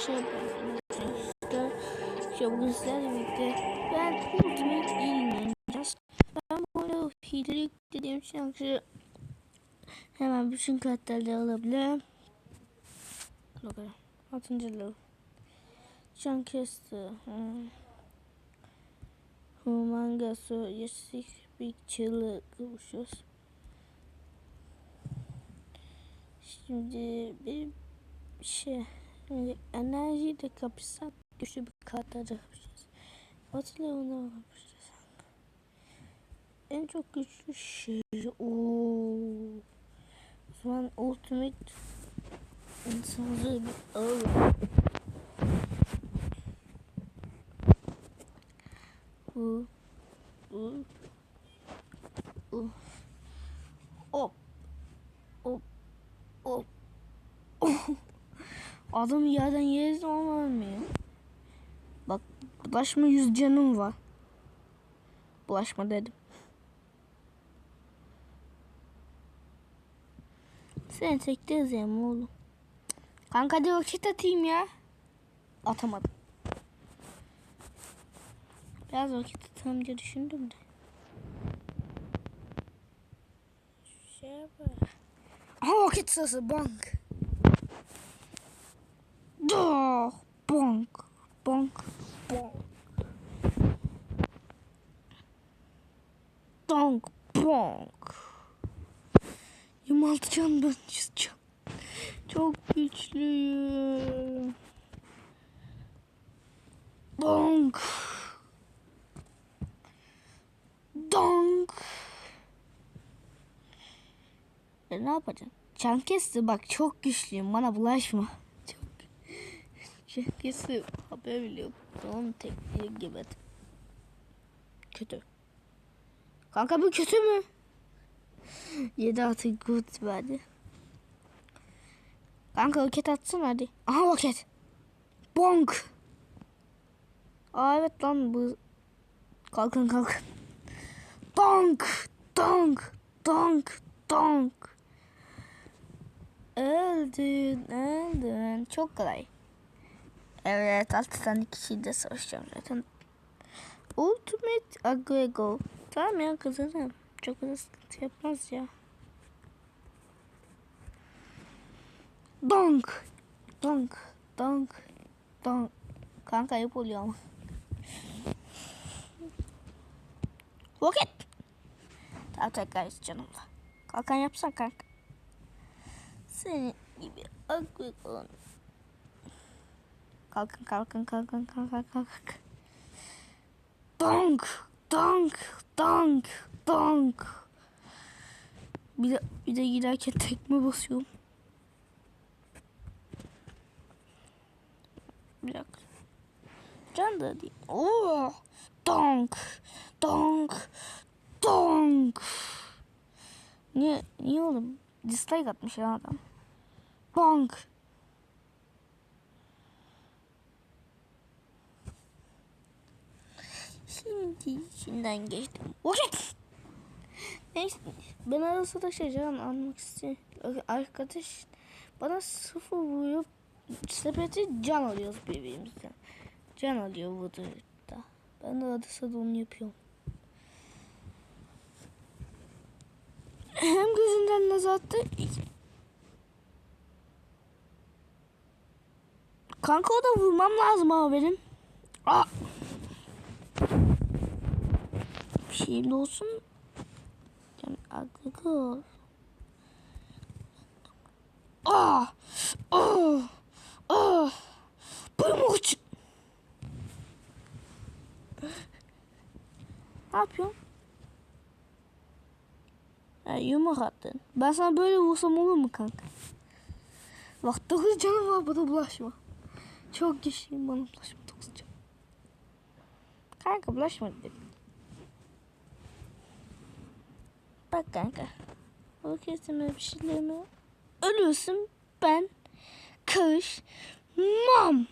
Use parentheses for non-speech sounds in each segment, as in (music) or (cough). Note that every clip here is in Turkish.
arkadaşlar ben işte bugün sizlerle birlikte ben Ultimate ilgileneceğiz. Ben bu arada hilelik dediğim için arkadaşlar hemen bütün karakterleri alabilirim. Bakalım. 6. level. Can kesti. Hmm. Humangası yaşık bir çığlığı kavuşuyoruz. Şimdi bir şey Şimdi enerjiyi de kapışsak güçlü bir kartla da kapışacağız. Batı Leon'a kapışacağız. En çok güçlü şey. O zaman Ultimate insansız bir ağır. Bu bu bu Adam yerden yeriz ama ölmüyor. Bak bulaşma yüz canım var. Bulaşma dedim. Sen tekte yazayım oğlum. Kanka hadi vakit atayım ya. Atamadım. Biraz vakit atalım diye düşündüm de. Şey yapar. Aha vakit sırası bank. Dah, bonk, bonk, bonk. Donk, bonk. 26 can ben 100 can. Çok güçlüyüm. Donk. Donk. E, ne yapacaksın? Can kesti bak çok güçlüyüm bana bulaşma. Bile yok. Onun tekniği gibi. Kötü. Kanka bu kötü mü? (laughs) 7 atı good verdi. Kanka roket atsın hadi. Aha roket. Bonk. Aa evet lan bu. Kalkın kalkın. Donk. Donk. Donk. Donk. Öldün öldün. Çok kolay. Evet 6 tane kişiyle savaşacağım zaten. Ultimate Agrego. Tamam ya kazanırım. Çok da sıkıntı yapmaz ya. Donk. Donk. Donk. Donk. Kanka ayıp oluyor ama. Roket. Tamam tekrar canım var. Kalkan yapsan kanka. Senin gibi Agrego. Kalkın kalkın kalkın kalkın kalkın. Donk donk donk donk. Bir de, bir de giderken tekme basıyorum. Bir dakika. Can da değil. Oo. Donk donk donk. Niye, niye oğlum? Dislike atmış ya adam. Bonk. Şimdi içinden geçtim. Neyse ben arası da can almak istiyorum. Arkadaş bana sıfır vuruyor. Sepeti can alıyoruz birbirimizden. Can alıyor bu da. Ben de arada onu yapıyorum. Hem gözünden nazattı. Kanka o da vurmam lazım ama benim. Aa! Şeyli olsun. Yani agıgı ol. Ah! Ah! Ah! Pumuç! Ne yapıyorsun? Ya yumruk attın. Ben sana böyle vursam olur mu kanka? Bak 9 canım var bana bulaşma. Çok güçlüyüm bana bulaşma 9 canım. Kanka bulaşma dedim. Bak kanka. O kesime bir şeylerimi ölüyorsun. Ben kış mam.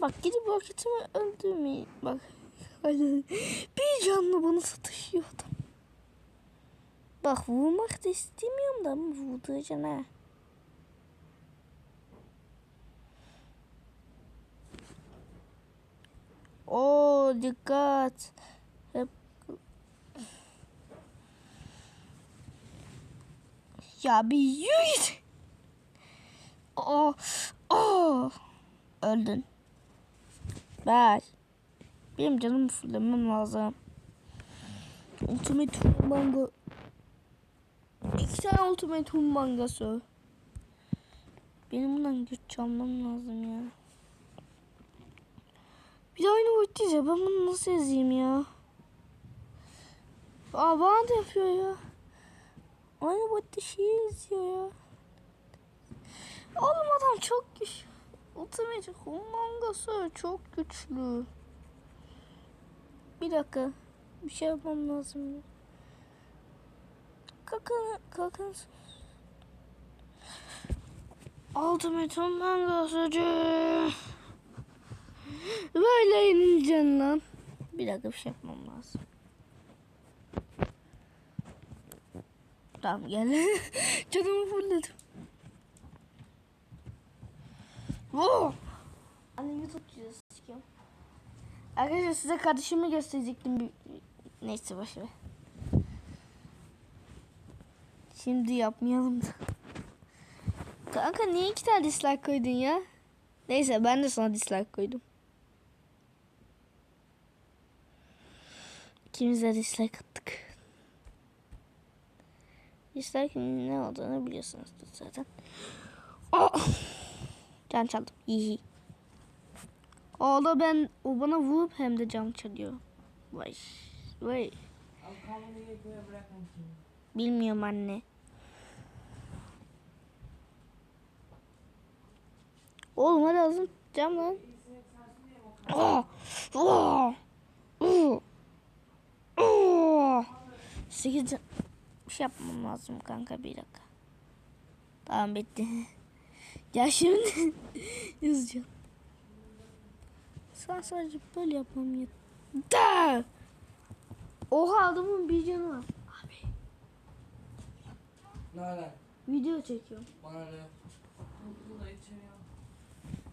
Bak gidip roketimi öldürmeyin. Bak (laughs) bir canlı bana satışıyor adam. Bak vurmak da istemiyorum da ama vurduracağım ha. Oo dikkat. Ya bir git. Oh, oh. Öldün. Ver. Benim canımı fullemem lazım. Ultimate manga. İki tane ultimate mangası. Benim bundan güç çalmam lazım ya. Bir de aynı boyuttayız ya. Ben bunu nasıl yazayım ya? Aa bana da yapıyor ya. Aynı boyutta şey yazıyor ya. Oğlum adam çok güçlü. Ultimate mangası çok güçlü. Bir dakika. Bir şey yapmam lazım. Kalkın, kalkın. Ultimate mangasıcı. Böyle yenileceksin lan. Bir dakika bir şey yapmam lazım. Tamam gel. (laughs) Canımı fullledim. Wow. Annemi tutacağız. sikiyorum. Arkadaşlar size kardeşimi gösterecektim. Bir... Neyse boşver. Şimdi yapmayalım da. Kanka niye iki tane dislike koydun ya? Neyse ben de sana dislike koydum. İkimiz de dislike attık. Dislike'in ne olduğunu biliyorsunuzdur zaten. Oh! Can çaldım. İyi. O da ben o bana vurup hem de cam çalıyor. Vay. Vay. Bilmiyorum anne. Oğlum hadi ağzını cam lan. Oh! Oh! Oh! Oh! Sekiz can- bir şey yapmam lazım kanka bir dakika. Tamam bitti. (laughs) Ya şimdi (laughs) yazacağım. Sen sadece böyle yapmam yeter. Oha adamın bir canı var. Abi Ne ala? video çekiyorum. Bana ne? Da.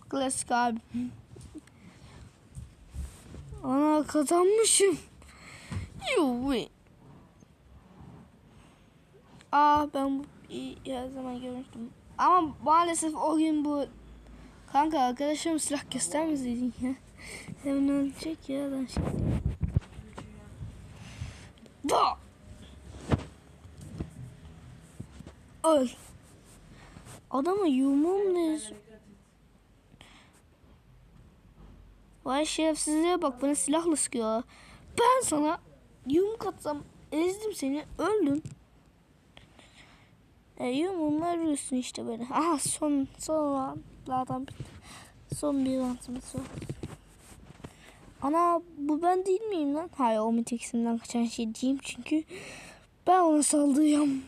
Klasik abi. (laughs) Ana kazanmışım. Yuvi. Aa ben bu her zaman görmüştüm. Ama maalesef o gün bu kanka arkadaşım silah göstermeseydin ya. (laughs) Hemen ölecek ya ben şimdi. Da. Öl. Adamı yumum? Vay şerefsizliğe bak bana silahla sıkıyor. Ben sana yumruk atsam ezdim seni öldün. E yumruğumla ölürsün işte böyle. Aha son son roundlardan bitti. Son bir roundımız var. Ana bu ben değil miyim lan? Hayır o mitiksimden kaçan şey diyeyim çünkü ben.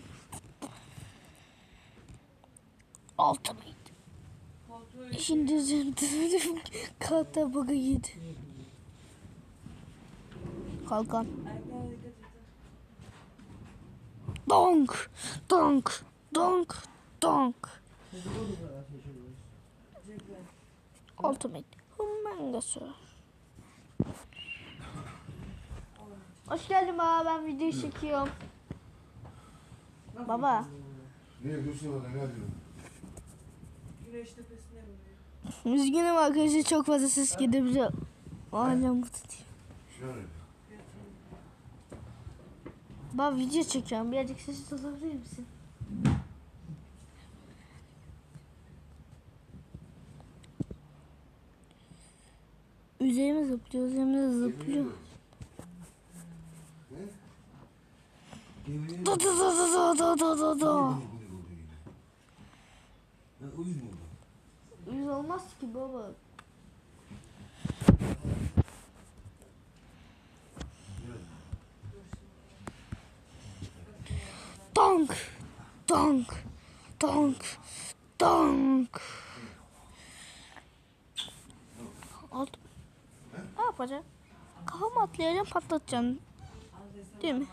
Altı mıydı? Kontrol Şimdi üzerinde kalta bug'a yedi. Kalkan. Donk, donk, donk, donk. Ultimate Humangası. Hoş geldin baba ben video çekiyorum. Baba. Ne yapıyorsun orada? Ne yapıyorsun? Güneş tepesine vuruyor. Üzgünüm arkadaşlar çok fazla ses gidebilir. Hala tutayım. Şöyle. Baba video çekiyorum birazcık sessiz olabilir misin? Üzerime zıplıyor, üzerime zıplıyor. Da da da da da da da da. Uyuz olmaz ki baba. Tank, tank, tank, tank. Alt Yapacağım? Kafamı atlayacağım patlatacağım. Değil mi?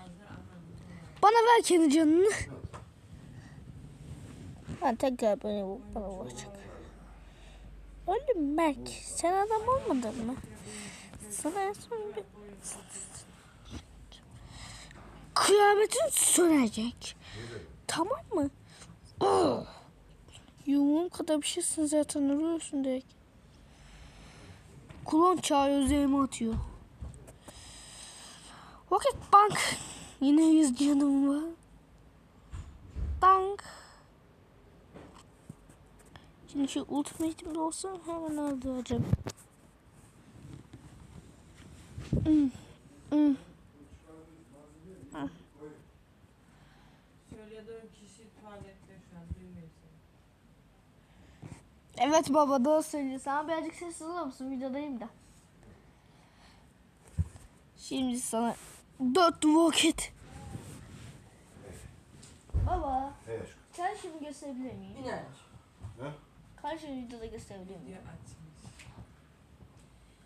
Bana ver kendi canını. Ha tekrar beni bana vuracak. Öldüm Berk. Sen adam olmadın mı? Sana en son bir... Kıyametin sönecek. Tamam mı? Oh. Yumruğum kadar bir şeysin zaten ölüyorsun direkt. Kulon çağırıyor üzerime atıyor. Rocket Bank. Yine yüz canım var. Bank. Şimdi şu ultimate'imde olsa hemen öldüreceğim. Hmm. Hmm. Söylediğim kişi tuvalette şu an duymuyor seni. Evet baba doğru söylüyorsun. Ama birazcık sessiz olur musun? Videodayım da. Şimdi sana dört roket. Baba aşkım. karşımı gösterebilir miyim? İnanç. He? Karşımı videoda gösterebilir miyim? Açmış.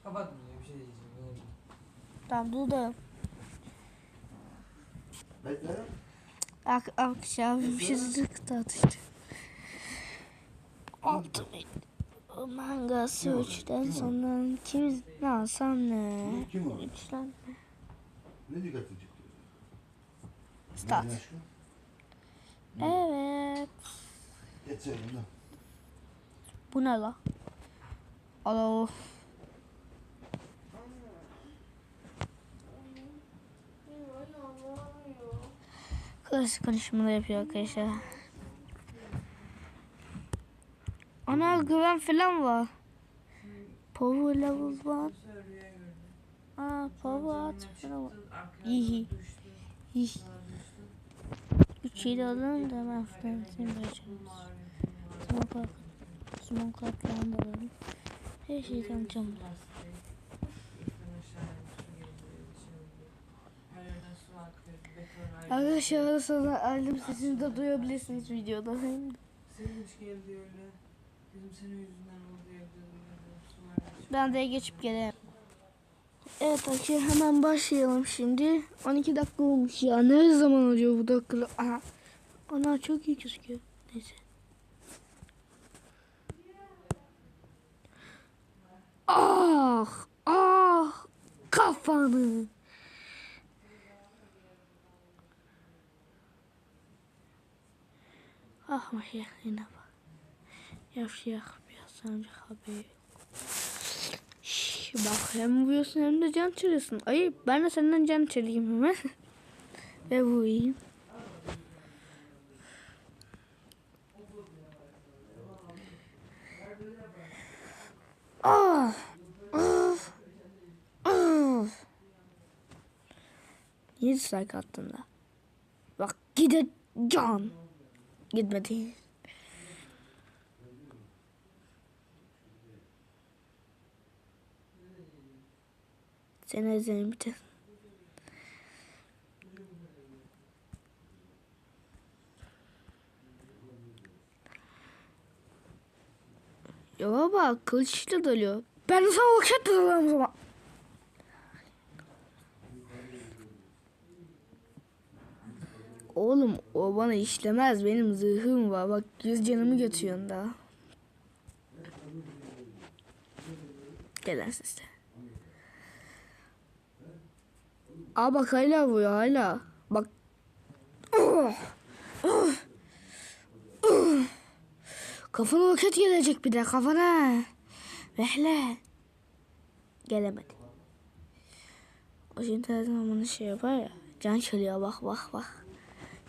Kapatmıyor bir şey diyeceğim. ne. Tamam dur Bekle. Ak akşam bir şey tartıştı. Ultimate Manga Search'ten sonra kim ne alsam ne? Kim o? Üçlen Ne dikkat edecek? Start. Evet. Geç sen bunu. Bu ne la? Alo. Klasik konuşmalar yapıyor arkadaşlar. Ana güven falan var. Power level 1. Bu sefer rüya gördüm. Aa power at falan var. sağa düştün. Üç yedi alalım da hemen bu mavi. Smoke at. Smoke at falan da alalım. Her şeyi tanıtacağım. Arkadaşlar arada sonra ailem sesini de duyabilirsiniz videoda. Senin hiç geldi öyle. Dedim senin yüzünden oldu var. Ben de geçip geleyim. Evet arkadaşlar hemen başlayalım şimdi. 12 dakika olmuş ya. Ne zaman oluyor bu dakikalar? Aha. Ana çok iyi gözüküyor. Neyse. Ah! Ah! Kafanı. Ah maşallah. Yavşak biraz önce haberi. Şş, bak hem vuruyorsun hem de can çalıyorsun. Ayıp ben de senden can çalayım hemen. (laughs) Ve vurayım. Ah! Ah! Ah! Yedi strike attın da. Bak gide can. Gitmedi. Seni özledim bir de. Ya baba kılıçla dalıyor. Ben sana roket o zaman. Oğlum o bana işlemez. Benim zırhım var. Bak yüz canımı götürüyorsun daha. Gel lan siz de. Aa bak hala vuruyor hala. Bak. Kafana roket gelecek bir de kafana. Vehle. Gelemedi. O şimdi bana şey yapar ya. Can çalıyor bak bak bak.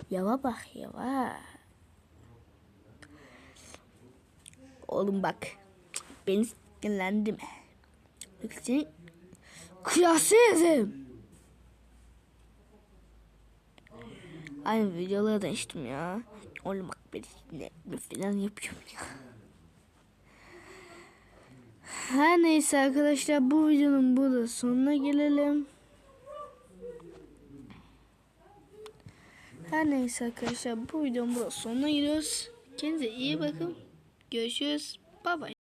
Yava bak yava. Oğlum bak. Beni sinirlendim. Bak seni kıyasıyım. Aynı videoları da içtim ya. Oğlum bak ben ne, ne falan yapıyorum ya. Her neyse arkadaşlar bu videonun burada sonuna gelelim. Her neyse arkadaşlar bu videonun burada sonuna geliyoruz. Kendinize iyi bakın. Görüşürüz. Bye bye.